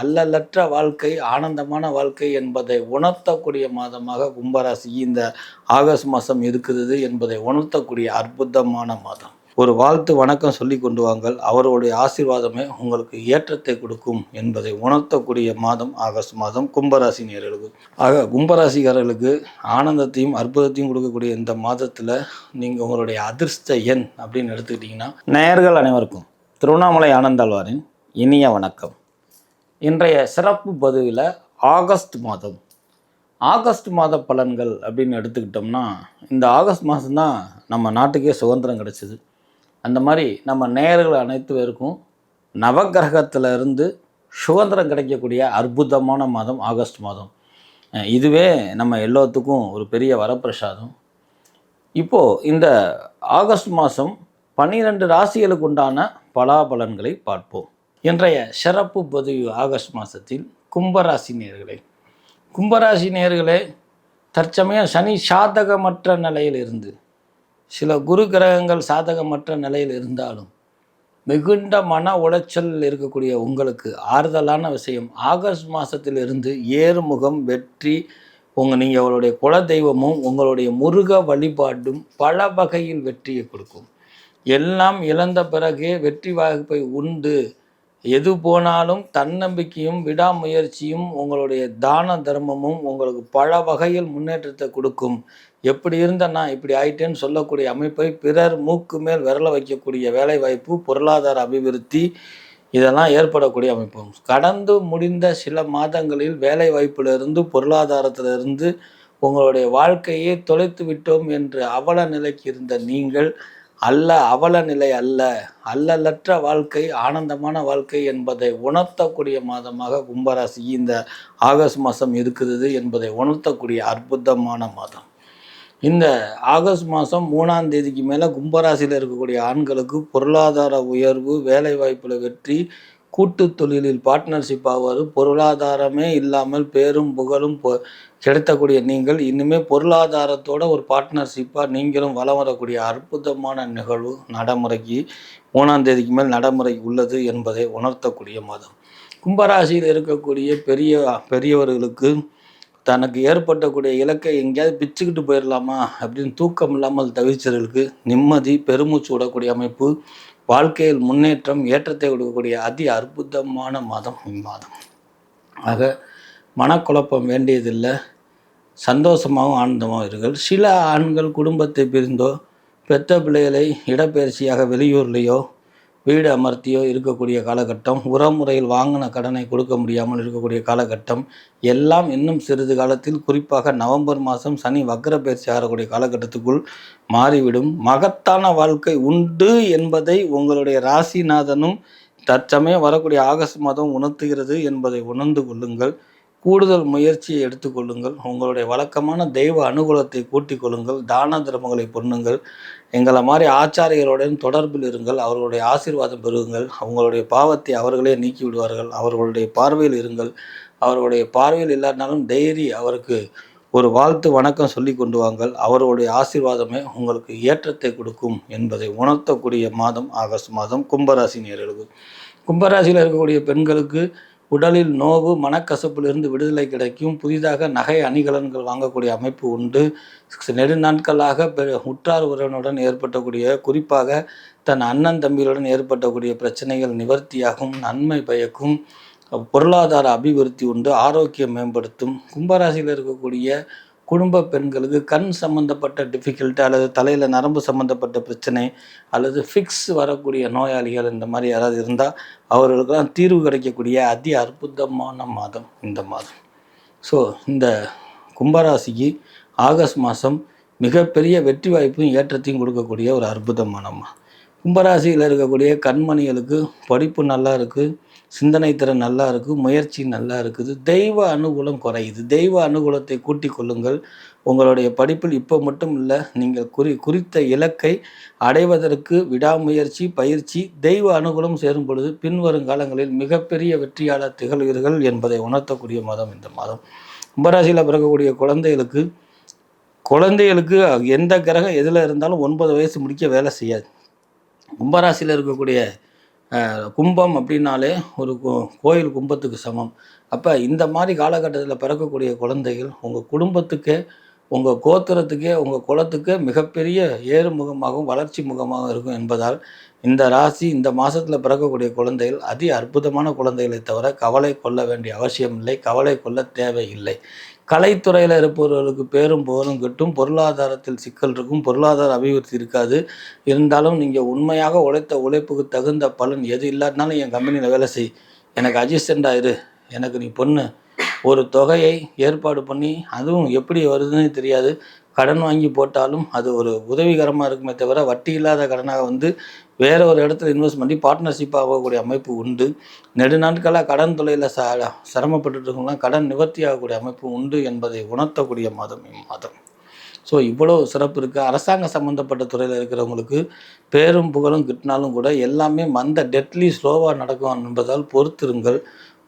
அல்லலற்ற வாழ்க்கை ஆனந்தமான வாழ்க்கை என்பதை உணர்த்தக்கூடிய மாதமாக கும்பராசி இந்த ஆகஸ்ட் மாதம் இருக்குது என்பதை உணர்த்தக்கூடிய அற்புதமான மாதம். ஒரு வாழ்த்து வணக்கம் சொல்லி கொண்டு வாங்கள். அவருடைய ஆசீர்வாதமே உங்களுக்கு ஏற்றத்தை கொடுக்கும் என்பதை உணர்த்தக்கூடிய மாதம் ஆகஸ்ட் மாதம் கும்பராசி நேர்களுக்கு. ஆக கும்பராசிக்காரர்களுக்கு ஆனந்தத்தையும் அற்புதத்தையும் கொடுக்கக்கூடிய இந்த மாதத்தில் நீங்கள் உங்களுடைய அதிர்ஷ்ட எண் அப்படின்னு எடுத்துக்கிட்டிங்கன்னா நேயர்கள் அனைவருக்கும் திருவண்ணாமலை ஆனந்தாழ்வாரின் இனிய வணக்கம். இன்றைய சிறப்பு பதிவில் ஆகஸ்ட் மாதம். ஆகஸ்ட் மாத பலன்கள் அப்படின்னு எடுத்துக்கிட்டோம்னா இந்த ஆகஸ்ட் மாதம்தான் நம்ம நாட்டுக்கே சுதந்திரம் கிடைச்சிது. அந்த மாதிரி நம்ம நேயர்கள் அனைத்து பேருக்கும் நவக்கிரகத்துல இருந்து சுதந்திரம் கிடைக்கக்கூடிய அற்புதமான மாதம் ஆகஸ்ட் மாதம். இதுவே நம்ம எல்லாத்துக்கும் ஒரு பெரிய வரப்பிரசாதம். இப்போது இந்த ஆகஸ்ட் மாதம் பன்னிரெண்டு ராசிகளுக்கு உண்டான பலாபலன்களை பார்ப்போம். இன்றைய சிறப்பு பதிவு ஆகஸ்ட் மாதத்தில் கும்பராசி நேர்களே. கும்பராசி நேர்களே தற்சமயம் சனி சாதகமற்ற நிலையில் இருந்து சில குரு கிரகங்கள் சாதகமற்ற நிலையில் இருந்தாலும் மிகுந்த மன உளைச்சல் இருக்கக்கூடிய உங்களுக்கு ஆறுதலான விஷயம் ஆகஸ்ட் மாதத்திலிருந்து ஏறுமுகம் வெற்றி உங்கள் நீங்கள் உங்களுடைய குலதெய்வமும் உங்களுடைய முருக வழிபாடும் பல வகையில் வெற்றியை கொடுக்கும். எல்லாம் இழந்த பிறகே வெற்றி வாய்ப்பை உண்டு. எது போனாலும் தன்னம்பிக்கையும் விடாமுயற்சியும் உங்களுடைய தான தர்மமும் உங்களுக்கு பல வகையில் முன்னேற்றத்தை கொடுக்கும். எப்படி இருந்த நான் இப்படி ஆயிட்டேன்னு சொல்லக்கூடிய அமைப்பை பிறர் மூக்கு மேல் விரல வைக்கக்கூடிய வேலைவாய்ப்பு பொருளாதார அபிவிருத்தி இதெல்லாம் ஏற்படக்கூடிய அமைப்பு கடந்து முடிந்த சில மாதங்களில் வேலை வாய்ப்பிலிருந்து பொருளாதாரத்திலிருந்து உங்களுடைய வாழ்க்கையை தொலைத்து விட்டோம் என்று அவல நிலைக்கு இருந்த நீங்கள் அல்ல அவல நிலை அல்ல. அல்லலற்ற வாழ்க்கை ஆனந்தமான வாழ்க்கை என்பதை உணர்த்தக்கூடிய மாதமாக கும்பராசி இந்த ஆகஸ்ட் மாதம் இருக்கிறது என்பதை உணர்த்தக்கூடிய அற்புதமான மாதம். இந்த ஆகஸ்ட் மாதம் மூணாம் தேதிக்கு மேலே கும்பராசியில் இருக்கக்கூடிய ஆண்களுக்கு பொருளாதார உயர்வு வேலைவாய்ப்பில் வெற்றி கூட்டு தொழிலில் பார்ட்னர்ஷிப் ஆவது பொருளாதாரமே இல்லாமல் பேரும் புகழும் பொ- கிடைத்தக்கூடிய நீங்கள் இனிமே பொருளாதாரத்தோட ஒரு பார்ட்னர்ஷிப்பாக நீங்களும் வலம் வரக்கூடிய அற்புதமான நிகழ்வு நடைமுறைக்கு மூணாம் தேதிக்கு மேல் நடைமுறை உள்ளது என்பதை உணர்த்தக்கூடிய மாதம். கும்பராசியில் இருக்கக்கூடிய பெரிய பெரியவர்களுக்கு தனக்கு ஏற்பட்டக்கூடிய இலக்கை எங்கேயாவது பிச்சுக்கிட்டு போயிடலாமா அப்படின்னு தூக்கம் இல்லாமல் தவிச்சவர்களுக்கு நிம்மதி பெருமூச்சு விடக்கூடிய அமைப்பு வாழ்க்கையில் முன்னேற்றம் ஏற்றத்தை கொடுக்கக்கூடிய அதி அற்புதமான மாதம் இம்மாதம் ஆக மனக்குழப்பம் வேண்டியதில்லை. சந்தோஷமாகவும் ஆனந்தமாகவும் இருங்கள். சில ஆண்கள் குடும்பத்தை பிரிந்தோ பெத்த பிள்ளைகளை இடப்பெயர்ச்சியாக வெளியூர்லேயோ வீடு அமர்த்தியோ இருக்கக்கூடிய காலகட்டம் உறமுறையில் வாங்கின கடனை கொடுக்க முடியாமல் இருக்கக்கூடிய காலகட்டம் எல்லாம் இன்னும் சிறிது காலத்தில் குறிப்பாக நவம்பர் மாதம் சனி வக்ர பயிற்சி ஆகக்கூடிய காலகட்டத்துக்குள் மாறிவிடும். மகத்தான வாழ்க்கை உண்டு என்பதை உங்களுடைய ராசிநாதனும் தற்சமயம் வரக்கூடிய ஆகஸ்ட் மாதம் உணர்த்துகிறது என்பதை உணர்ந்து கொள்ளுங்கள். கூடுதல் முயற்சியை எடுத்துக்கொள்ளுங்கள் உங்களுடைய வழக்கமான தெய்வ அனுகூலத்தை கூட்டிக் கொள்ளுங்கள். தான தர்மங்களை பொண்ணுங்கள். எங்களை மாதிரி ஆச்சாரியர்களுடன் தொடர்பில் இருங்கள். அவர்களுடைய ஆசீர்வாதம் பெறுங்கள். அவங்களுடைய பாவத்தை அவர்களே நீக்கி விடுவார்கள். அவர்களுடைய பார்வையில் இருங்கள். அவர்களுடைய பார்வையில் இல்லாட்டினாலும் டைரி அவருக்கு ஒரு வாழ்த்து வணக்கம் சொல்லி கொண்டு வாங்கள். அவர்களுடைய ஆசீர்வாதமே உங்களுக்கு ஏற்றத்தை கொடுக்கும் என்பதை உணர்த்தக்கூடிய மாதம் ஆகஸ்ட் மாதம் கும்பராசி நேர்களுக்கு கும்பராசியில் இருக்கக்கூடிய பெண்களுக்கு உடலில் நோவு மனக்கசப்பிலிருந்து விடுதலை கிடைக்கும். புதிதாக நகை அணிகலன்கள் வாங்கக்கூடிய அமைப்பு உண்டு. நெடுநாட்களாக உற்றார் உறவினுடன் ஏற்பட்டக்கூடிய குறிப்பாக தன் அண்ணன் தம்பிகளுடன் ஏற்பட்டக்கூடிய பிரச்சனைகள் நிவர்த்தியாகும் நன்மை பயக்கும். பொருளாதார அபிவிருத்தி உண்டு ஆரோக்கியம் மேம்படுத்தும். கும்பராசியில் இருக்கக்கூடிய குடும்ப பெண்களுக்கு கண் சம்மந்தப்பட்ட டிஃபிகல்ட்டி அல்லது தலையில் நரம்பு சம்மந்தப்பட்ட பிரச்சனை அல்லது ஃபிக்ஸ் வரக்கூடிய நோயாளிகள் இந்த மாதிரி யாராவது இருந்தால் அவர்களுக்கெல்லாம் தீர்வு கிடைக்கக்கூடிய அதி அற்புதமான மாதம் இந்த மாதம். ஸோ இந்த கும்பராசிக்கு ஆகஸ்ட் மாதம் மிகப்பெரிய வெற்றி வாய்ப்பும் ஏற்றத்தையும் கொடுக்கக்கூடிய ஒரு அற்புதமான மாதம் கும்பராசியில் இருக்கக்கூடிய கண்மணிகளுக்கு படிப்பு நல்லா இருக்குது சிந்தனை திறன் நல்லா இருக்குது முயற்சி நல்லா இருக்குது. தெய்வ அனுகூலம் குறையுது. தெய்வ அனுகூலத்தை கூட்டிக் கொள்ளுங்கள். உங்களுடைய படிப்பில் இப்போ மட்டும் இல்லை நீங்கள் குறி குறித்த இலக்கை அடைவதற்கு விடாமுயற்சி பயிற்சி தெய்வ அனுகூலம் சேரும் பொழுது பின்வரும் காலங்களில் மிகப்பெரிய வெற்றியாளர் திகழ்வீர்கள் என்பதை உணர்த்தக்கூடிய மாதம் இந்த மாதம். கும்பராசியில் பிறக்கக்கூடிய குழந்தைகளுக்கு குழந்தைகளுக்கு எந்த கிரகம் எதில் இருந்தாலும் ஒன்பது வயசு முடிக்க வேலை செய்யாது. கும்பராசியில் இருக்கக்கூடிய கும்பம் அப்படின்னாலே ஒரு கோ- கோயில் கும்பத்துக்கு சமம். அப்போ இந்த மாதிரி காலகட்டத்தில் பிறக்கக்கூடிய குழந்தைகள் உங்கள் குடும்பத்துக்கே உங்கள் கோத்திரத்துக்கே உங்கள் குலத்துக்கு மிகப்பெரிய ஏறுமுகமாகவும் வளர்ச்சி முகமாகவும் இருக்கும் என்பதால் இந்த ராசி இந்த மாதத்தில் பிறக்கக்கூடிய குழந்தைகள் அதி அற்புதமான குழந்தைகளை தவிர கவலை கொள்ள வேண்டிய அவசியம் இல்லை கவலை கொள்ள தேவையில்லை. கலைத்துறையில் இருப்பவர்களுக்கு பேரும் புகழும் கிட்டும் பொருளாதாரத்தில் சிக்கல் இருக்கும் பொருளாதார அபிவிருத்தி இருக்காது. இருந்தாலும் நீங்கள் உண்மையாக உழைத்த உழைப்புக்கு தகுந்த பலன் எது இல்லாட்டினாலும் என் கம்பெனியில் வேலை செய். எனக்கு அட்ஜஸ்டண்டாக இரு. எனக்கு நீ பொண்ணு. ஒரு தொகையை ஏற்பாடு பண்ணி அதுவும் எப்படி வருதுன்னு தெரியாது. கடன் வாங்கி போட்டாலும் அது ஒரு உதவிகரமாக இருக்குமே தவிர வட்டி இல்லாத கடனாக வந்து வேற ஒரு இடத்துல இன்வெஸ்ட் பண்ணி பார்ட்னர்ஷிப் ஆகக்கூடிய அமைப்பு உண்டு. நெடுநாட்களாக கடன் தொழிலில் ச சிரமப்பட்டுட்டு கடன் நிவர்த்தி ஆகக்கூடிய அமைப்பு உண்டு என்பதை உணர்த்தக்கூடிய மாதம் இம்மாதம். ஸோ இவ்வளோ சிறப்பு இருக்குது அரசாங்க சம்மந்தப்பட்ட துறையில் இருக்கிறவங்களுக்கு பேரும் புகழும் கிட்டினாலும் கூட எல்லாமே மந்த டெட்லி ஸ்லோவாக நடக்கும் என்பதால் பொறுத்திருங்கள்.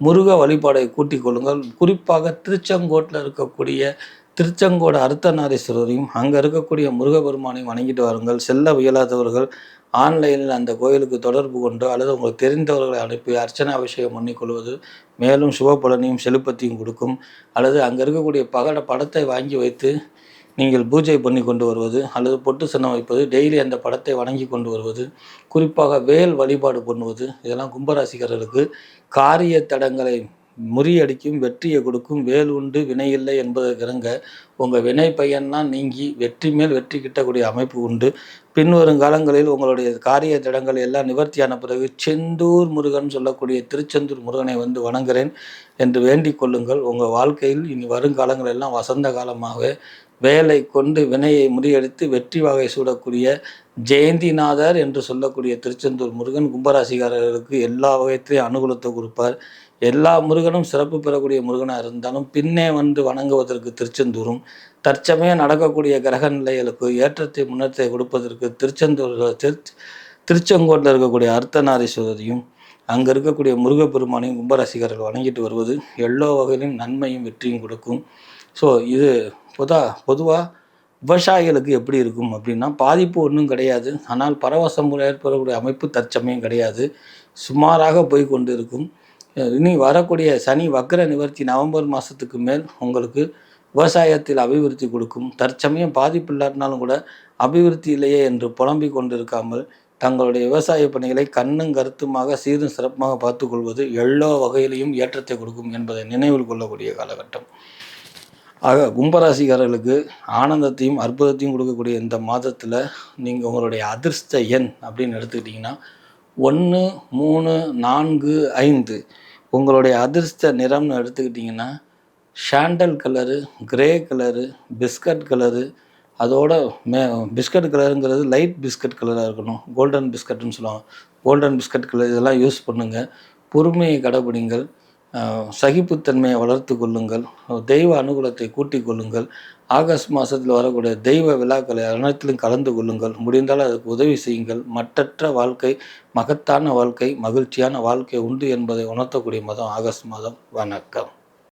முருக வழிபாடை கூட்டிக் கொள்ளுங்கள். குறிப்பாக திருச்செங்கோட்டில் இருக்கக்கூடிய திருச்செங்கோடு அர்த்தநாரீஸ்வரரையும் அங்கே இருக்கக்கூடிய முருகபெருமானையும் வணங்கிட்டு வாருங்கள். செல்ல இயலாதவர்கள் ஆன்லைனில் அந்த கோயிலுக்கு தொடர்பு கொண்டு அல்லது உங்களுக்கு தெரிந்தவர்களை அனுப்பி அர்ச்சனை அபிஷேகம் பண்ணிக்கொள்வது மேலும் சுபபலனையும் செலுப்பத்தையும் கொடுக்கும். அல்லது அங்கே இருக்கக்கூடிய பகட படத்தை வாங்கி வைத்து நீங்கள் பூஜை பண்ணி கொண்டு வருவது அல்லது பொட்டு சின்னம் வைப்பது டெய்லி அந்த படத்தை வணங்கி கொண்டு வருவது குறிப்பாக வேல் வழிபாடு பண்ணுவது இதெல்லாம் கும்பராசிக்காரர்களுக்கு காரிய தடங்களை முறியடிக்கும் வெற்றியை கொடுக்கும் வேல் உண்டு வினை இல்லை என்பதற்கிறங்க உங்கள் வினை பையன்னா நீங்கி வெற்றி மேல் வெற்றி கிட்டக்கூடிய அமைப்பு உண்டு. பின்வரும் காலங்களில் உங்களுடைய காரிய தடங்கள் எல்லாம் நிவர்த்தியான பிறகு செந்தூர் முருகன் சொல்லக்கூடிய திருச்செந்தூர் முருகனை வந்து வணங்குகிறேன் என்று வேண்டிக் கொள்ளுங்கள். உங்கள் வாழ்க்கையில் இனி வருங்காலங்கள் எல்லாம் வசந்த காலமாகவே வேலை கொண்டு வினையை முறியடித்து வெற்றி வகை சூடக்கூடிய ஜெயந்திநாதர் என்று சொல்லக்கூடிய திருச்செந்தூர் முருகன் கும்பராசிக்காரர்களுக்கு எல்லா வகையத்திலையும் அனுகூலத்தை கொடுப்பார். எல்லா முருகனும் சிறப்பு பெறக்கூடிய முருகனாக இருந்தாலும் பின்னே வந்து வணங்குவதற்கு திருச்செந்தூரும் தற்சமயம் நடக்கக்கூடிய கிரக நிலைகளுக்கு ஏற்றத்தை முன்னேற்றத்தை கொடுப்பதற்கு திருச்செந்தூர் திருச்செங்கோட்டில் இருக்கக்கூடிய அர்த்தநாரீஸ்வரரையும் அங்கே இருக்கக்கூடிய முருகப்பெருமானையும் கும்பராசிக்காரர்கள் வணங்கிட்டு வருவது எல்லா வகையிலும் நன்மையும் வெற்றியும் கொடுக்கும். ஸோ இது பொதா பொதுவாக விவசாயிகளுக்கு எப்படி இருக்கும் அப்படின்னா பாதிப்பு ஒன்றும் கிடையாது. ஆனால் பரவசம் ஏற்படக்கூடிய அமைப்பு தற்சமயம் கிடையாது. சுமாராக போய் கொண்டு இருக்கும் இனி வரக்கூடிய சனி வக்ர நிவர்த்தி நவம்பர் மாதத்துக்கு மேல் உங்களுக்கு விவசாயத்தில் அபிவிருத்தி கொடுக்கும். தற்சமயம் பாதிப்பு இல்லாட்டினாலும் கூட அபிவிருத்தி இல்லையே என்று புலம்பிக் கொண்டிருக்காமல் தங்களுடைய விவசாய பணிகளை கண்ணும் கருத்துமாக சீரும் சிறப்பாக பார்த்துக்கொள்வது எல்லா வகையிலையும் ஏற்றத்தை கொடுக்கும் என்பதை நினைவில் கொள்ளக்கூடிய காலகட்டம். ஆக கும்பராசிக்காரர்களுக்கு ஆனந்தத்தையும் அற்புதத்தையும் கொடுக்கக்கூடிய இந்த மாதத்தில் நீங்கள் உங்களுடைய அதிர்ஷ்ட எண் அப்படின்னு எடுத்துக்கிட்டிங்கன்னா ஒன்று மூணு நான்கு ஐந்து. உங்களுடைய அதிர்ஷ்ட நிறம்னு எடுத்துக்கிட்டிங்கன்னா sandal colour grey colour biscuit colour அதோட மே பிஸ்கட் கலருங்கிறது லைட் பிஸ்கட் கலராக இருக்கணும். கோல்டன் பிஸ்கட்னு சொல்லுவாங்க. கோல்டன் பிஸ்கட் கலர் இதெல்லாம் யூஸ் பண்ணுங்கள் பொறுமையை கடைபிடிங்கள் சகிப்புத்தன்மையை வளர்த்து கொள்ளுங்கள். தெய்வ அனுகூலத்தை கூட்டிக் கொள்ளுங்கள். ஆகஸ்ட் மாதத்தில் வரக்கூடிய தெய்வ விழாக்களை அனைத்திலும் கலந்து கொள்ளுங்கள். முடிந்தால் அதுக்கு உதவி செய்யுங்கள். மற்றற்ற வாழ்க்கை மகத்தான வாழ்க்கை மகிழ்ச்சியான வாழ்க்கை உண்டு என்பதை உணர்த்தக்கூடிய மாதம் ஆகஸ்ட் மாதம். வணக்கம்.